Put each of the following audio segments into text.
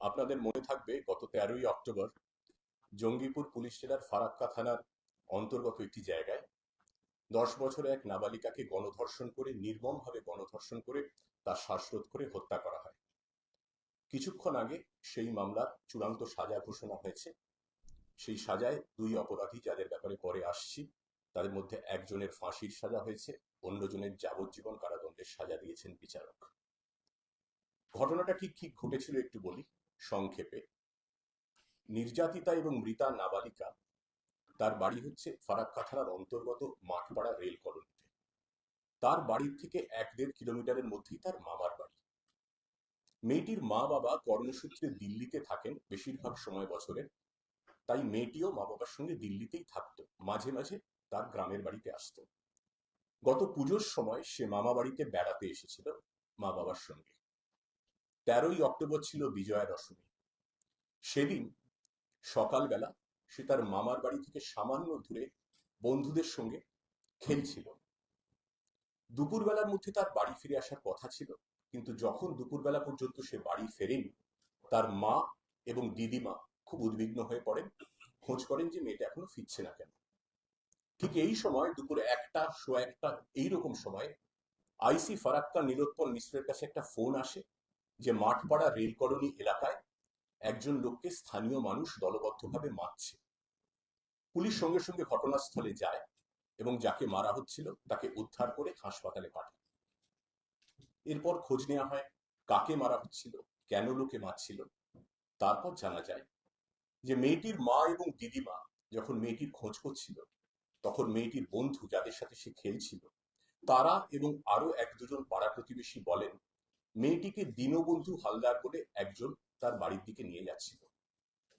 আপনাদের মনে থাকবে গত তেরোই অক্টোবর জঙ্গিপুর পুলিশ জেলার ফারাক্কা থানার অন্তর্গত একটি জায়গায় দশ বছরে এক নাবালিকাকে গণধর্ষণ করে, নির্মমভাবে গণধর্ষণ করে, তার শ্বাসরোধ করে হত্যা করা হয়। কিছুক্ষণ আগে সেই মামলার চূড়ান্ত সাজা ঘোষণা হয়েছে। সেই সাজায় দুই অপরাধী যাদের ব্যাপারে পরে আসছি, তাদের মধ্যে একজনের ফাঁসির সাজা হয়েছে, অন্যজনের যাবজ্জীবন কারাদণ্ডের সাজা দিয়েছেন বিচারক। ঘটনাটা ঠিক ঠিক ঘটেছিল, একটু বলি। সংক্ষেপে। নির্যাতিতা এবং মৃতা নাবালিকা, তার বাড়ি হচ্ছে ফারাক্কা অন্তর্গত মাঠপাড়া রেল কলোনিতে। তার বাড়ির থেকে এক দেড় কিলোমিটারের মধ্যেই তার মামার বাড়ি। মেয়েটির মা বাবা কর্মসূত্রে দিল্লিতে থাকেন বেশিরভাগ সময় বছরের, তাই মেয়েটিও মা বাবার সঙ্গে দিল্লিতেই থাকতো, মাঝে মাঝে তার গ্রামের বাড়িতে আসতো। গত পুজোর সময় সে মামা বাড়িতে বেড়াতে এসেছিল মা বাবার সঙ্গে। তেরোই অক্টোবর ছিল বিজয়া দশমী। সেদিন সকালবেলা সে তার মামার বাড়ি থেকে সামান্য দূরে বন্ধুদের সঙ্গে খেলছিল। দুপুরবেলার মধ্যে তার বাড়ি ফিরে আসার কথা ছিল, কিন্তু যখন দুপুরবেলা পর্যন্ত সে বাড়ি ফেরেনি, তার মা এবং দিদিমা খুব উদ্বিগ্ন হয়ে পড়েন, খোঁজ করেন যে মেয়েটা এখনও ফিরছে না কেন। ঠিক এই সময় দুপুরে একটা শো একটা, এইরকম সময় আইসি ফারাক্কা নীলোৎপল মিশ্রের কাছে একটা ফোন আসে যে মাঠপাড়া রেল কলোনি এলাকায় একজন লোককে স্থানীয় মানুষ দলবদ্ধভাবে মারছে। পুলিশ সঙ্গে সঙ্গে ঘটনাস্থলে যায় এবং যাকে মারা হচ্ছিল তাকে উদ্ধার করে হাসপাতালে পাঠায়। এরপর খোঁজ নেওয়া হয় কাকে মারা হচ্ছিল, কেন লোকে মারছিল। তারপর জানা যায় যে মেয়েটির মা এবং দিদিমা যখন মেয়েটির খোঁজ করছিল, তখন মেয়েটির বন্ধু যাদের সাথে সে খেলছিল, তারা এবং আরও এক দুজন পাড়া প্রতিবেশী বলেন মেয়েটিকে দীনবন্ধু হালদার করে একজন তার বাড়ির দিকে নিয়ে যাচ্ছিল।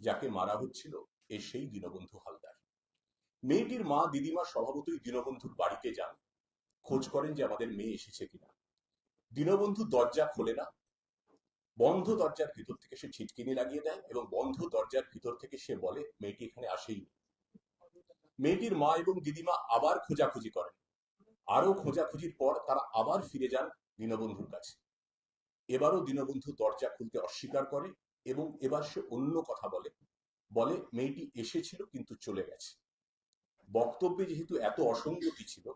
যাকে মারা হচ্ছিল এ সেই দীনবন্ধু হালদার। মেয়েটির মা দিদিমা স্বভাবতই দীনবন্ধুর বাড়িতে যান। খোঁজ করেন যে আমাদের মেয়ে এসেছে কিনা। দীনবন্ধু দরজা খোলে না। বন্ধ দরজার ভিতর থেকে সে ছিটকিনি লাগিয়ে দেয় এবং বন্ধ দরজার ভিতর থেকে সে বলে, মেয়েটি এখানে আসেইনি মেয়েটির মা এবং দিদিমা আবার খোঁজাখুঁজি করেন। আরও খোঁজাখুঁজির পর তারা আবার ফিরে যান দীনবন্ধুর কাছে। এবারও দীনবন্ধু দরজা খুলতে অস্বীকার করে এবং এবার সে অন্য কথা বলে। বলে, মেয়েটি এসেছিল কিন্তু চলে গেছে। বক্তব্যে যেহেতু এত অসঙ্গতি ছিল,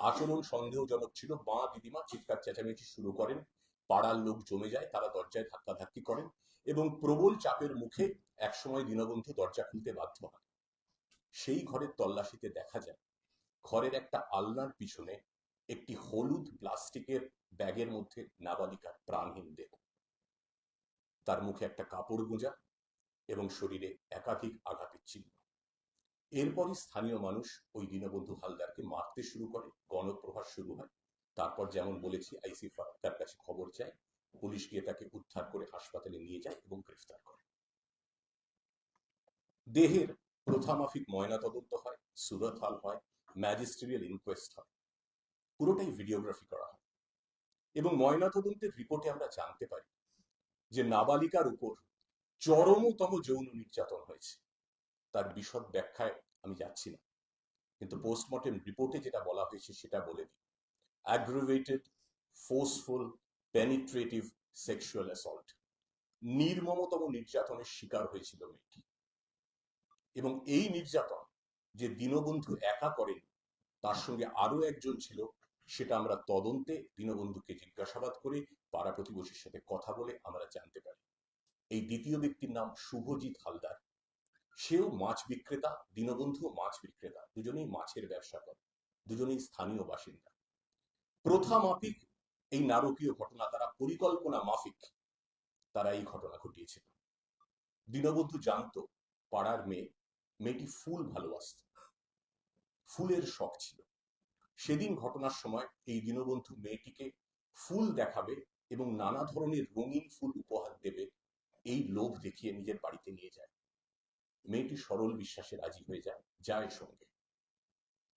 আচরণ সন্দেহজনক ছিল, মা, দিদিমা চিৎকার চেঁচামেচি শুরু করেন। পাড়ার লোক জমে যায়, তারা দরজায় ধাক্কাধাক্কি করেন এবং প্রবল চাপের মুখে একসময় দীনবন্ধু দরজা খুলতে বাধ্য হয় সেই ঘরের তল্লাশিতে দেখা যায়, ঘরের একটা আলনার পিছনে একটি হলুদ প্লাস্টিকের ব্যাগের মধ্যে নাবালিকার প্রাণহীন দেহ। তার মুখে একটা কাপড় গোঁজা এবং শরীরে একাধিক আঘাতের চিহ্ন এরপরই স্থানীয় মানুষ ওই দীনবন্ধু হালদারকে মারতে শুরু করে, গণপ্রহার শুরু হয়। তারপর যেমন বলেছি, আইসি তার কাছে খবর চায়, পুলিশ গিয়ে তাকে উদ্ধার করে হাসপাতালে নিয়ে যায় এবং গ্রেফতার করে। দেহের প্রথামাফিক ময়নাতদন্ত হয়, সুরত হাল হয়, ম্যাজিস্ট্রিয়াল ইনকোয়েস্ট হয়। পুরোটাই ভিডিওগ্রাফি করা হয়। এবং ময়নাতদন্তের রিপোর্টে আমরা জানতে পারি যে নাবালিকার উপর চরমতম যৌন নির্যাতন হয়েছে। তার বিশদ ব্যাখ্যায় আমি যাচ্ছি না। কিন্তু পোস্টমর্টেম রিপোর্টে যেটা বলা হয়েছে সেটা বলে দিই। Aggravated forceful penetrative sexual assault নির্মমতম নির্যাতনের শিকার হয়েছিল মেয়েটি। এবং এই নির্যাতন যে দীনবন্ধু একা করেনি, তার সঙ্গে আরও একজন ছিল সেটা আমরা তদন্তে দীনবন্ধুকে জিজ্ঞাসাবাদ করে পাড়া প্রতিবেশীর সাথে কথা বলে আমরা জানতে পারি। এই দ্বিতীয় ব্যক্তির নাম শুভজিৎ হালদার। সেও মাছ বিক্রেতা, দীনবন্ধু মাছ বিক্রেতা, দুজনেই মাছের ব্যবসা করে, দুজনেই স্থানীয় বাসিন্দা। প্রথা মাফিক, এই নারকীয় ঘটনা তারা পরিকল্পনা মাফিক, তারা এই ঘটনা ঘটিয়েছিল। দীনবন্ধু জানতো, পাড়ার মেয়ে, মেয়েটি ফুল ভালোবাসত। ফুলের শখ ছিল। সেদিন ঘটনার সময় এই দীনবন্ধু মেয়েটিকে ফুল দেখাবে এবং নানা ধরনের রঙিন ফুল উপহার দেবে। এই লোভ দেখিয়ে নিজের বাড়িতে নিয়ে যায়। মেয়েটি সরল বিশ্বাসে রাজি হয়ে যায়। যায় সঙ্গে।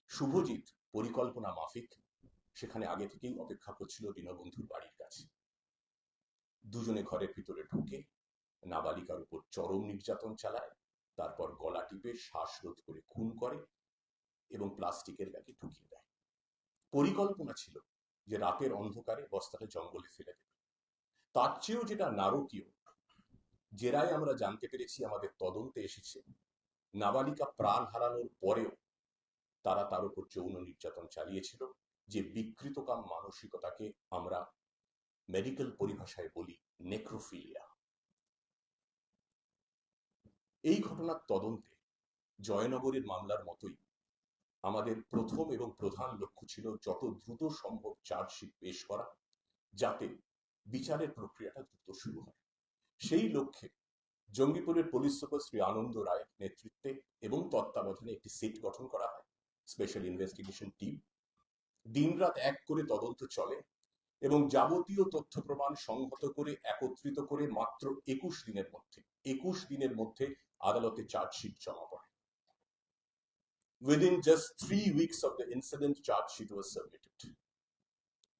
শুভজিৎ পরিকল্পনা মাফিক। সেখানে আগে থেকেই অপেক্ষা করছিল দীনবন্ধুর বাড়ির কাছে। দুজনে ঘরের ভিতরে ঢুকে নাবালিকার উপর চরম নির্যাতন চালায়, তারপর গলা টিপে শ্বাসরোধ করে খুন করে এবং প্লাস্টিকের ব্যাগে ঢুকিয়ে দেয়। পরিকল্পনা ছিল যে রাতের অন্ধকারে বস্তাটা জঙ্গলে ফেলে দেবে। তার চেয়েও যেটা নারকীয় জেরায় আমরা জানতে পেরেছি আমাদের তদন্তে এসেছে, নাবালিকা প্রাণ হারানোর পরেও তারা তার উপর যৌন নির্যাতন চালিয়েছিল, যে বিকৃতকাম মানসিকতাকে আমরা মেডিকেল পরিভাষায় বলি নেক্রোফিলিয়া এই ঘটনার তদন্তে জয়নগরের মামলার মতোই আমাদের প্রথম এবং প্রধান লক্ষ্য ছিল যত দ্রুত সম্ভব চার্জশিট পেশ করা, যাতে বিচারের প্রক্রিয়াটা দ্রুত শুরু হয়। সেই লক্ষ্যে জঙ্গিপুরের পুলিশ সুপার শ্রী আনন্দ রায়ের নেতৃত্বে এবং তত্ত্বাবধানে একটি সিট গঠন করা হয়, স্পেশাল ইনভেস্টিগেশন টিম। দিনরাত এক করে তদন্ত চলে এবং যাবতীয় তথ্য প্রমাণ সংহত করে, একত্রিত করে মাত্র একুশ দিনের মধ্যে, একুশ দিনের মধ্যে আদালতে চার্জশিট জমা পড়ে। Within just three weeks of the incident chargesheet was submitted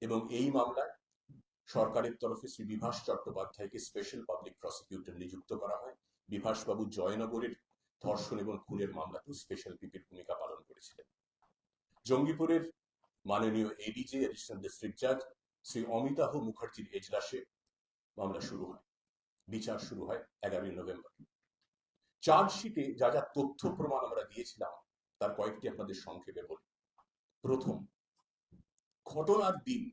এবং এই মামলায় সরকারের তরফে শ্রী বিভাস চট্টোপাধ্যায়কে স্পেশাল পাবলিক প্রসিকিউটর নিযুক্ত করা হয়। বিভাসবাবু জয়নগরের ধর্ষণ এবং খুনের মামলাতেও স্পেশাল পিপির ভূমিকা পালন করেছিলেন। জঙ্গিপুরের মাননীয় এডিজে অ্যাডিশনাল ডিস্ট্রিক্ট জাজ শ্রী অমিতাভ মুখার্জির এজলাসে মামলা শুরু হয়। বিচার শুরু হয় এগারোই নভেম্বর। চার্জশিটে যা যা তথ্য প্রমাণ আমরা দিয়েছিলাম তার কয়েকটি আপনাদের সংক্ষেপে বলি। প্রথম, ঘটনার দিন।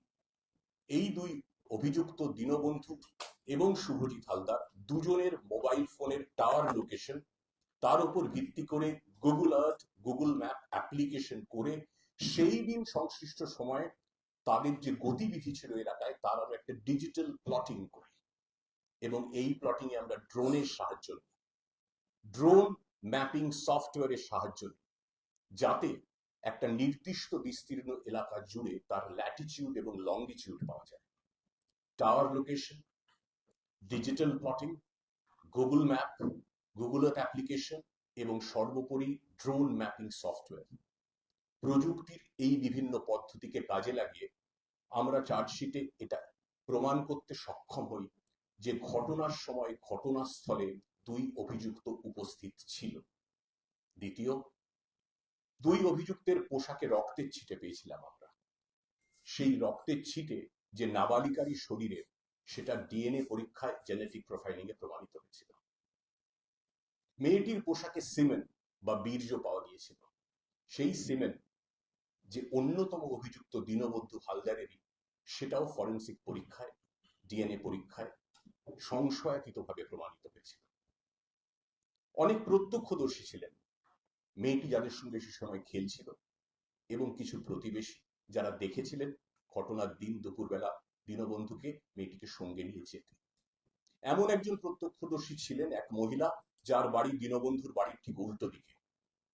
এই দুই অভিযুক্ত দীনবন্ধু এবং শুভজিৎ হালদার দুজনের মোবাইল ফোনের টাওয়ার লোকেশন, তার উপর ভিত্তি করে Google Earth, Google map application করে সেই দিন সংশ্লিষ্ট সময়ে তাদের যে গতিবিধি ছিল এলাকায়, তার আমরা একটা ডিজিটাল প্লটিং করি। এবং এই প্লটিং এ আমরা ড্রোনের সাহায্য নিই। ড্রোন ম্যাপিং সফটওয়্যারের সাহায্য নিই। যাতে একটা নির্দিষ্ট বিস্তীর্ণ এলাকা জুড়ে তার ল্যাটিচিউড এবং লংডিচিউড পাওয়া যায়। Tower location digital plotting Google map Google Earth application এবং সর্বোপরি ড্রোন ম্যাপিং সফটওয়্যার প্রযুক্তির এই বিভিন্ন পদ্ধতিকে কাজে লাগিয়ে আমরা চার্জশিটে এটা প্রমাণ করতে সক্ষম হই যে ঘটনার সময় ঘটনাস্থলে দুই অভিযুক্ত উপস্থিত ছিল। দ্বিতীয় দুই অভিযুক্তের পোশাকে রক্তের ছিটে পেয়েছিলাম আমরা। সেই রক্তের ছিটে যে নাবালিকারই শরীরে সেটা ডিএনএ পরীক্ষায় জেনেটিক প্রোফাইলিং এ প্রমাণিত হয়েছিল। মেয়েটির পোশাকে সিমেন্ট বা বীর্য পাওয়া গিয়েছিল। সেই সিমেন্ট যে অন্যতম অভিযুক্ত দীনবন্ধু হালদারেরই, সেটাও ফরেন্সিক পরীক্ষায়, ডিএনএ পরীক্ষায় সংশয়াতীতভাবে প্রমাণিত হয়েছিল। অনেক প্রত্যক্ষদর্শী ছিলেন। মেয়েটি যাদের সঙ্গে সে সময় খেলছিল এবং কিছু প্রতিবেশী যারা দেখেছিলেন, ঘটনার দিন দুপুরবেলা দীনবন্ধুকে মেয়েটিকে সঙ্গে নিয়ে এমন একজন প্রত্যক্ষদর্শী ছিলেন এক মহিলা যার বাড়ি দীনবন্ধুর বাড়ির ঠিক উল্টো দিকে।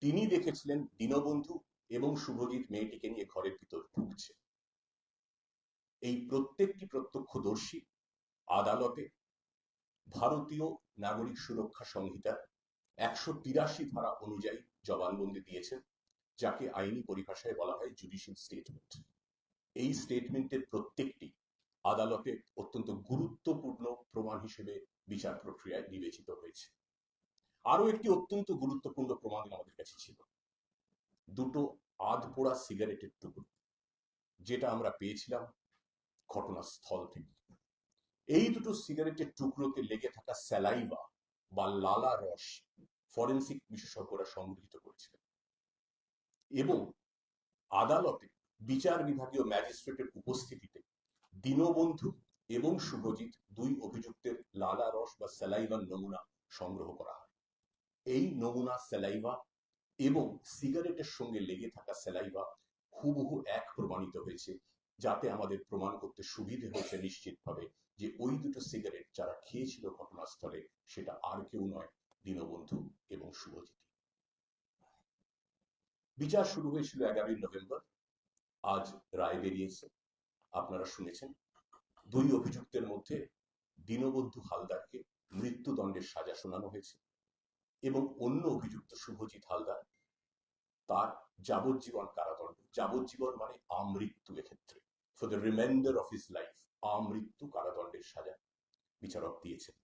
তিনি দেখেছিলেন দীনবন্ধু এবং শুভজিৎ মেয়েটিকে নিয়ে ঘরের ভিতর ঢুকছে। এই প্রত্যেকটি প্রত্যক্ষদর্শী, আদালতে, ভারতীয় নাগরিক সুরক্ষা সংহিতার একশো তিরাশি ধারা অনুযায়ী জবানবন্দি দিয়েছেন, যাকে আইনি পরিভাষায় বলা হয় জুডিশিয়াল স্টেটমেন্ট এই স্টেটমেন্টের প্রত্যেকটি আদালতে অত্যন্ত গুরুত্বপূর্ণ প্রমাণ হিসেবে বিচার প্রক্রিয়ায় বিবেচিত হয়েছে। আরও একটি অত্যন্ত গুরুত্বপূর্ণ প্রমাণ আমাদের কাছে ছিল। দুটো আধ পোড়া সিগারেটের টুকরো, যেটা আমরা পেয়েছিলাম ঘটনাস্থল থেকে। এই দুটো সিগারেটের টুকরোতে লেগে থাকা স্যালাইভা বা লালা রস ফরেন্সিক বিশেষজ্ঞরা সংগৃহীত করেছিলেন। এবং আদালতে বিচার বিভাগীয় ম্যাজিস্ট্রেটের উপস্থিতিতে দীনবন্ধু এবং শুভজিৎ দুই অভিযুক্তের লালা রস বা স্যালাইভার নমুনা সংগ্রহ করা হয়। এই নমুনা স্যালাইভা এবং সিগারেটের সঙ্গে লেগে থাকা স্যালাইভা হুবহু এক প্রমাণিত হয়েছে, যাতে আমাদের প্রমাণ করতে সুবিধে হয়েছে নিশ্চিতভাবে যে ওই দুটো সিগারেট যারা খেয়েছিল ঘটনাস্থলে সেটা আর কেউ নয় দীনবন্ধু এবং শুভজিৎ বিচার শুরু হয়েছিল এগারোই নভেম্বর। আজ রায় বেরিয়েছে। আপনারা শুনেছেন, দুই অভিযুক্তের মধ্যে দীনবন্ধু হালদারকে মৃত্যুদণ্ডের সাজা শোনানো হয়েছে এবং অন্য অভিযুক্ত শুভজিৎ হালদার তার যাবজ্জীবন কারাদণ্ড। যাবজ্জীবন মানে আমৃত্যু এক্ষেত্রে। For the reminder of his life আমৃত্যু কারাদণ্ডের সাজা বিচারক দিয়েছেন।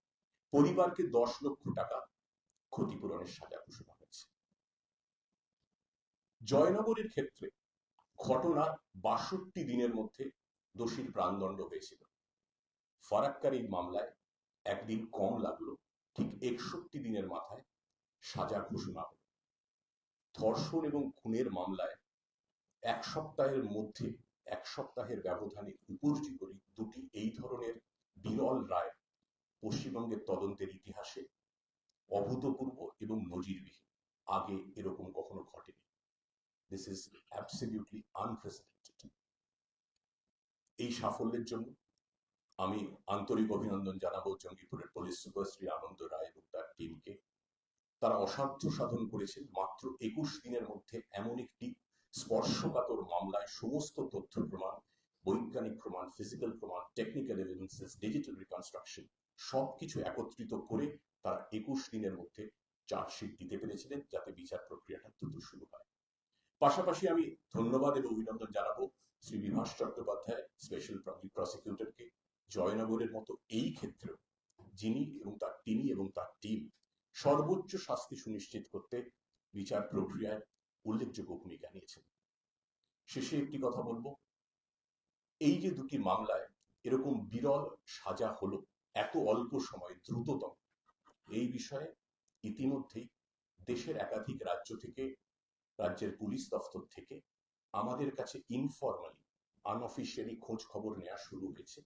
পরিবারকে দশ লক্ষ টাকা ক্ষতিপূরণের সাজা ঘোষণা হয়েছে। জয়নগরের ক্ষেত্রে ঘটনার বাষট্টি দিনের মধ্যে দোষীর প্রাণদণ্ড হয়েছিল। ফারাক্কার মামলায় একদিন কম লাগল, ঠিক একষট্টি দিনের মাথায় সাজা ঘোষণা হল। ধর্ষণ এবং খুনের মামলায় এক সপ্তাহের মধ্যে, এক সপ্তাহের ব্যবধানে উপর্যুপরি দুটি এই ধরনের বিরল রায় পশ্চিমবঙ্গের তদন্তের ইতিহাসে অভূতপূর্ব এবং নজিরবিহীন। আগে এরকম কখনো ঘটেনি। দিস ইজ অ্যাবসলিউটলি আনপ্রেসিডেন্টেড এই সাফল্যের জন্য আমি আন্তরিক অভিনন্দন জানাব জঙ্গিপুরের পুলিশ সুপার শ্রী আনন্দ রায় এবং তার টিমকে। তারা অসাধ্য সাধন করেছেন মাত্র একুশ দিনের মধ্যে এমন একটি স্পর্শকাতর মামলায় সমস্ত তথ্য প্রমাণ, বৈজ্ঞানিক প্রমাণ ফিজিক্যাল প্রমাণ টেকনিক্যাল এভিডেন্সেস ডিজিটাল রিকনস্ট্রাকশন সবকিছু একত্রিত করে তারা একুশ দিনের মধ্যে চার্জশিট দিতে পেরেছিলেন যাতে বিচার প্রক্রিয়াটা দ্রুত শুরু হয়। পাশাপাশি আমি ধন্যবাদ এবং অভিনন্দন জানাব শ্রী বিভাস চট্টোপাধ্যায় স্পেশাল পাবলিক প্রসিকিউটরকে জয়নগরের মতো এই ক্ষেত্রেও, যিনি এবং তার তিনি এবং তার টিম সর্বোচ্চ শাস্তি সুনিশ্চিত করতে বিচার প্রক্রিয়ায় উল্লেখযোগ্য ভূমিকা নিয়েছেন। শেষে একটি কথা বলব, এই যে দুটি মামলায় এরকম বিরল সাজা হলো, এত অল্প সময় দ্রুততম এই বিষয়ে ইতিমধ্যেই দেশের একাধিক রাজ্য থেকে, রাজ্যের পুলিশ দফতর থেকে আমাদের কাছে ইনফরমালি আনঅফিসিয়ালি খোঁজ খবর নেওয়া শুরু হয়েছে।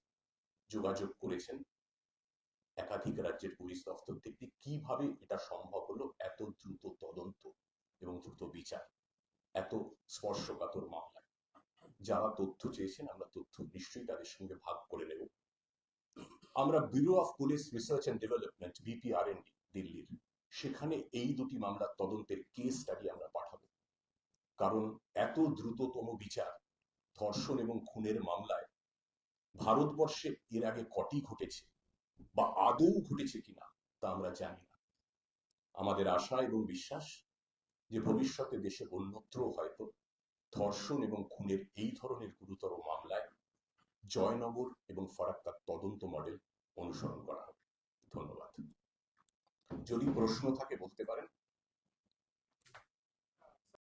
যোগাযোগ করেছেন একাধিক রাজ্যের পুলিশ দফতর থেকে কীভাবে এটা সম্ভব হলো, এত দ্রুত তদন্ত এবং দ্রুত বিচার, এত স্পর্শকাতর মামলায়। যারা তথ্য চেয়েছেন আমরা তথ্য নিশ্চয়ই তাদের সঙ্গে ভাগ করে নেব। আমরা bureau of police research and development BPRND দিল্লির সেখানে এই দুটি মামলার তদন্তের কেস স্টাডি আমরা পাঠাবো। কারণ এত দ্রুততম বিচার, ধর্ষণ এবং খুনের মামলায় ভারতবর্ষে এর আগে কটি ঘটেছে বা আদৌ ঘটেছে কিনা তা আমরা জানি না। আমাদের আশা এবং বিশ্বাস যে ভবিষ্যতে দেশে অন্যত্র হয়তো ধর্ষণ এবং খুনের এই ধরনের গুরুতর মামলায় জয়নগর এবং ফরাক্কার তদন্ত মডেল অনুসরণ করা হবে। ধন্যবাদ। যদি প্রশ্ন থাকে বলতে পারেন।